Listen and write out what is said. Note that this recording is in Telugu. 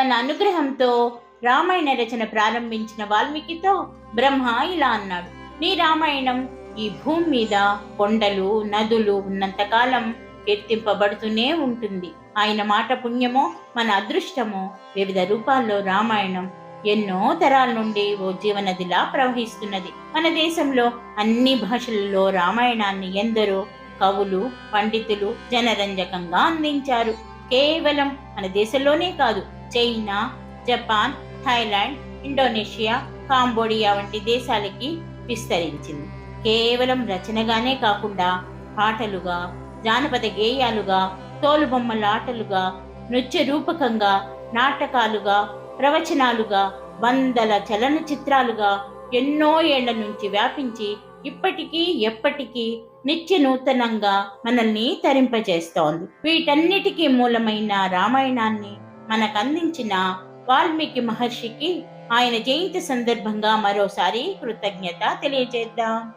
తన అనుగ్రహంతో రామాయణ రచన ప్రారంభించిన వాల్మీకితో బ్రహ్మ ఇలా అన్నాడు. నీ రామాయణం ఈ భూమి మీద కొండలు నదులు ఉన్నంతకాలం ఎత్తింపబడుతూనే ఉంటుంది. ఆయన మాట పుణ్యమో మన అదృష్టమో వివిధ రూపాల్లో రామాయణం ఎన్నో తరాల నుండి ఓ జీవనదిలా ప్రవహిస్తున్నది. మన దేశంలో అన్ని భాషలలో రామాయణాన్ని ఎందరో కవులు పండితులు జనరంజకంగా అందించారు. కేవలం మన దేశంలోనే కాదు China Japan Thailand Indonesia Cambodia వంటి దేశాలకి విస్తరించింది. కేవలం రచనగానే కాకుండా పాటలుగా జానపద గేయాలుగా తోలుబొమ్మల ఆటలుగా నృత్య రూపకంగా నాటకాలుగా ప్రవచనాలుగా వందల చలనచిత్రాలుగా ఎన్నో ఏళ్ళ నుంచి వ్యాపించి ఇప్పటికీ ఎప్పటికీ నిత్య నూతనంగా మనల్ని తరింపజేస్తోంది. వీటన్నిటికీ మూలమైన రామాయణాన్ని మనకందించిన వాల్మీకి మహర్షికి ఆయన జయంతి సందర్భంగా మరోసారి కృతజ్ఞత తెలియజేద్దాం.